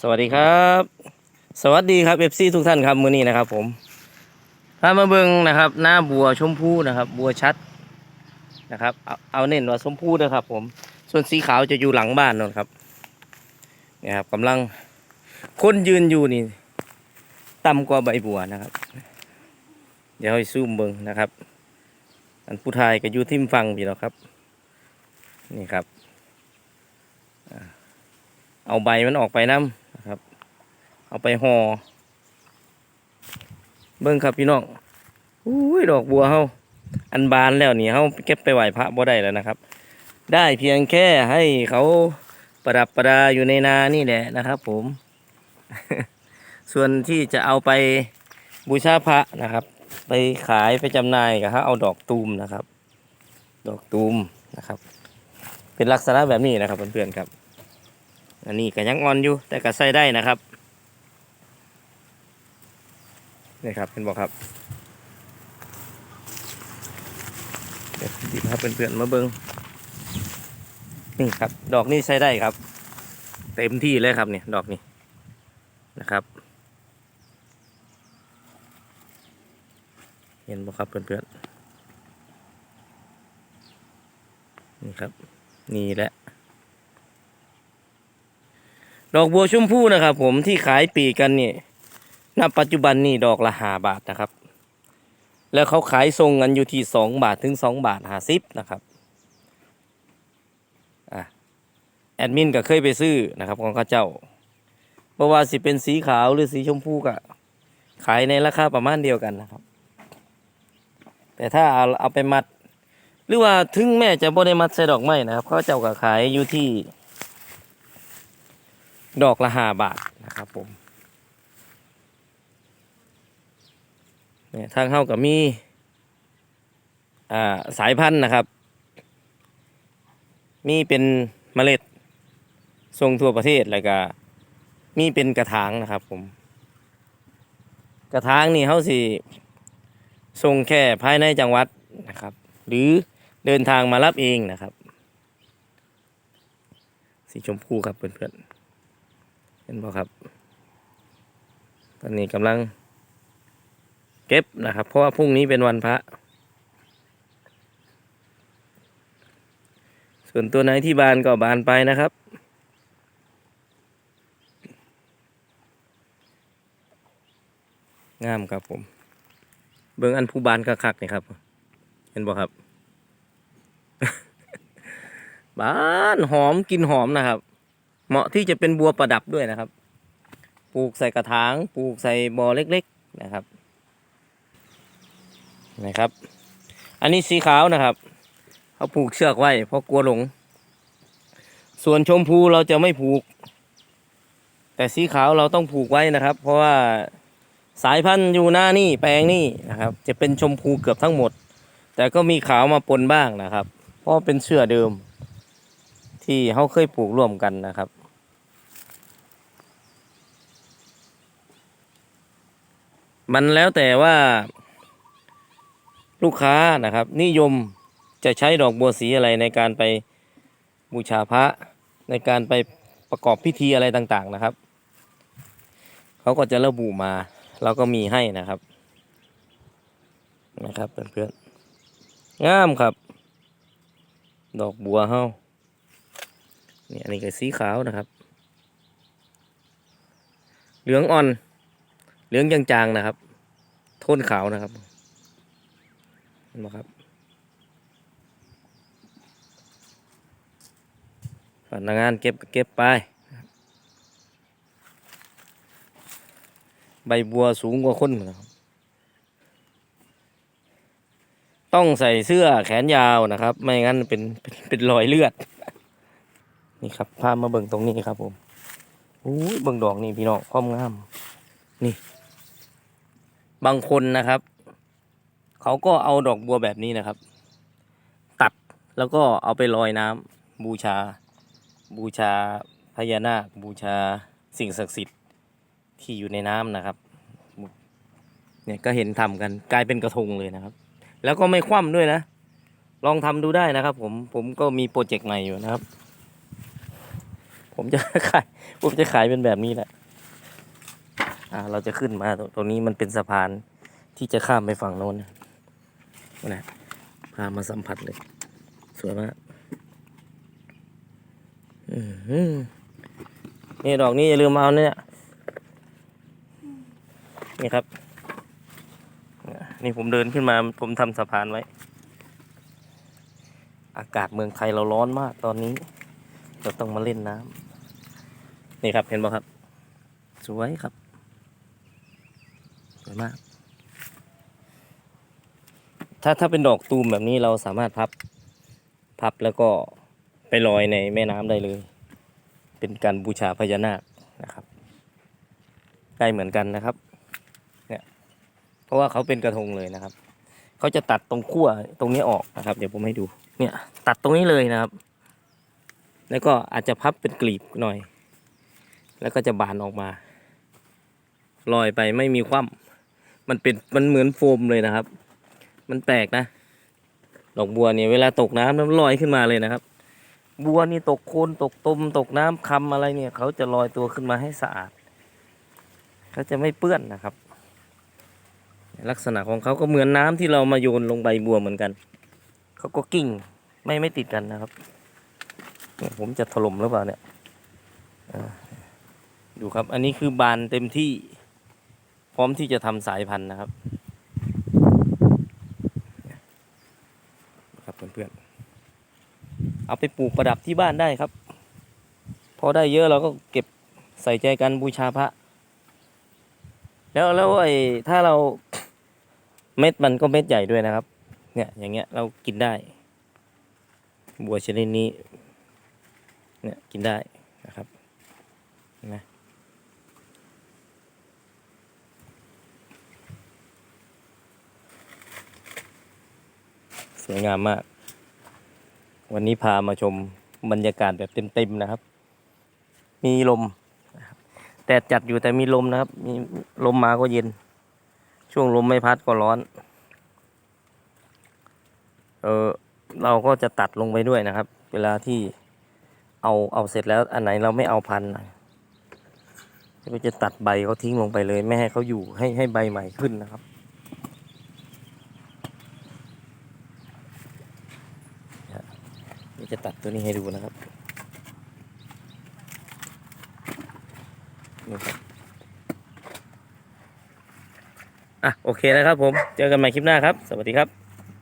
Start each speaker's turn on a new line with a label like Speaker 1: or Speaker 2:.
Speaker 1: สวัสดีครับ สวัสดีครับเอฟซีทุกท่านครับมื้อนี้นะครับ ผมพามาเบิ่งนะครับ หน้าบัวชมพูนะครับ บัวชัดนะครับ เอาเอาเน้นว่าชมพูนะครับ ผม ส่วนสีขาวจะอยู่หลังบ้านนนครับเนี่ยครับกำลังคนยืนอยู่นี่ต่ำกว่าใบบัวนะครับ เดี๋ยวให้ซูมเบิ่งนะครับ อันผู้ทายก็อยู่ทิมฟังพี่แล้วครับ นี่ครับเอาใบมันออกไปน้ำ เอาไปห่อเบิ่งครับพี่น้องอุ้ยดอกบัวเฮาอันบานแล้วนี่เฮาเก็บไปไหว้พระบ่ได้แล้วนะครับ ได้เพียงแค่ให้เขาประดับประดาอยู่ในนานี่แหละนะครับ ผม ส่วนที่จะเอาไปบูชาพระนะครับ ไปขายไปจำหน่ายก็ฮะเอาดอกตูมนะครับ ดอกตูมนะครับ เป็นลักษณะแบบนี้นะครับเพื่อนๆครับ อันนี้ก็ยังอ่อนอยู่แต่ก็ใส่ได้นะครับ นี่ครับเป็นบอกครับเดี๋ยวดีครับเพื่อนๆมาเบิงนี่ครับ ดอกนี้ใส่ได้ครับ เต็มที่เลยครับเนี่ยดอกนี้นะครับ เห็นบ่ครับเพื่อนๆนี่ครับ นี่แหละดอกบัวชมพู่นะครับผมที่ขายปีกกันนี่ ณปัจจุบันนี่ดอกละหาบาทนะครับ แล้วเขาขายทรงกันอยู่ที่สองบาทถึงสองบาทห้าสิบนะครับอะแอดมินก็เคยไปซื้อนะครับของข้าเจ้าเพราะว่าสิเป็นสีขาวหรือสีชมพูก็ขายในราคาประมาณเดียวกันนะครับ แต่ถ้าเอาเอาไปมัด หรือว่าถึงแม่จะบ่ได้มัดใส่ดอกไม้นะครับเขาเจ้าก็ขายอยู่ที่ ดอกละห้าบาทนะครับผม เนี่ยทางเข้ากับมีอ่าสายพันธุ์นะครับ มีเป็นเมล็ดส่งทั่วประเทศแล้วก็มีเป็นกระถางนะครับผม กระถางนี่เขาสิส่งแค่ภายในจังหวัดนะครับ หรือเดินทางมารับเองนะครับ สีชมพูครับเพื่อนๆเห็นบ่ครับ ตอนนี้กำลัง เก็บนะครับ เพราะว่าพรุ่งนี้เป็นวันพระ ส่วนตัวไหนที่บานก็บานไปนะครับ งามครับผม เบิ่งอันผู้บานคักๆนี่ครับ เห็นบ่ครับ บานหอมกินหอมนะครับ เหมาะที่จะเป็นบัวประดับด้วยนะครับ ปลูกใส่กระถาง ปลูกใส่บ่อเล็ก ๆ นะครับ นะครับ อันนี้สีขาวนะครับเขาผูกเชือกไว้เพราะกลัวหลง ส่วนชมพูเราจะไม่ผูก แต่สีขาวเราต้องผูกไว้นะครับ เพราะว่าสายพันธุ์อยู่หน้านี่แปลงนี่นะครับ จะเป็นชมพูเกือบทั้งหมด แต่ก็มีขาวมาปนบ้างนะครับ เพราะเป็นเชือเดิม ที่เขาเคยปลูกร่วมกันนะครับมันแล้วแต่ว่า ลูกค้านะครับ นิยมจะใช้ดอกบัวสีอะไรในการไปบูชาพระในการไปประกอบพิธีอะไรต่างๆนะครับ เขาก็จะระบุมาเราก็มีให้นะครับ นะครับเพื่อนๆงามครับ ดอกบัวเฮานี่อันนี้ก็สีขาวนะครับ เหลืองอ่อน เหลืองจางๆนะครับ โทนขาวนะครับ ห็นไหมครับพนักงานเก็บก็เก็บไป ใบบัวสูงกว่าคนนะครับต้องใส่เสื้อแขนยาวนะครับ ไม่งั้นเป็นเป็นเป็นรอยเลือด นี่ครับพามาเบิ่งตรงนี้ครับผมโอ้ยเบิ่งดอกนี่พี่น้องความงาม นี่ บางคนนะครับ เขาก็เอาดอกบัวแบบนี้นะครับ ตัดแล้วก็เอาไปลอยน้ำบูชา บูชาพญานาคบูชาสิ่งศักดิ์สิทธิ์ที่อยู่ในน้ำนะครับเนี่ยก็เห็นทำกันกลายเป็นกระทงเลยนะครับ แล้วก็ไม่คว่ำด้วยนะ ลองทำดูได้นะครับผมผมก็มีโปรเจกต์ใหม่อยู่นะครับ ผมจะขายผมจะขายเป็นแบบนี้แหละอ่าเราจะขึ้นมาตรงตรงนี้มันเป็นสะพานที่จะข้ามไปฝั่งโน้น นะพามาสัมผัสเลย สวยมากนี่ดอกนี้อย่าลืมเอาเนี่ยนี่ครับ นี่ผมเดินขึ้นมาผมทำสะพานไว้ อากาศเมืองไทยเราร้อนมากตอนนี้เราต้องมาเล่นน้ำนี่ครับเห็นบ่ครับ สวยครับสวยมาก ถ้าถ้าเป็นดอกตูมแบบนี้เราสามารถพับ พับแล้วก็ไปลอยในแม่น้ำได้เลย เป็นการบูชาพญานาคนะครับได้เหมือนกันนะครับเนี่ยเพราะว่าเขาเป็นกระทงเลยนะครับ เขาจะตัดตรงขั้วตรงนี้ออกนะครับ เดี๋ยวผมให้ดูเนี่ยตัดตรงนี้เลยนะครับ แล้วก็อาจจะพับเป็นกลีบหน่อย แล้วก็จะบานออกมาลอยไปไม่มีคว่ำมันเป็นมันเหมือนโฟมเลยนะครับ มันแปลกนะ ดอกบัวเนี่ยเวลาตกน้ำมันลอยขึ้นมาเลยนะครับ บัวนี่ตกโคลนตกตมตกน้ำคำอะไรเนี่ย เขาจะลอยตัวขึ้นมาให้สะอาดเขาจะไม่เปื้อนนะครับ ลักษณะของเขาก็เหมือนน้ำที่เรามาโยนลงใบบัวเหมือนกัน เขาก็กิ้งไม่ไม่ติดกันนะครับผมจะถล่มหรือเปล่าเนี่ยดูครับ อันนี้คือบานเต็มที่ พร้อมที่จะทำสายพันธุ์นะครับ ครับ เพื่อนๆ เอาไปปลูกประดับที่บ้านได้ครับ พอได้เยอะเราก็เก็บใส่ใจกันบูชาพระ แล้วแล้วไอ้ถ้าเราเม็ดมันก็เม็ดใหญ่ด้วยนะครับ เนี่ยอย่างเงี้ยเรากินได้ บัวชนิดนี้ เนี่ยกินได้นะครับนไหมสวยงามมาก วันนี้พามาชมบรรยากาศแบบเต็มๆนะครับ มีลมแดดจัดอยู่แต่มีลมนะครับ มีลมมาก็เย็น ช่วงลมไม่พัดก็ร้อน เออเราก็จะตัดลงไปด้วยนะครับ เวลาที่เอาเอาเสร็จแล้วอันไหนเราไม่เอาพันก็จะตัดใบเขาทิ้งลงไปเลย ไม่ให้เขาอยู่ให้ให้ใบใหม่ขึ้นนะครับ จะตัดตัวนี้ให้ดูนะครับนี่ครับอะโอเคนะครับผม เจอกันใหม่คลิปหน้าครับ สวัสดีครับ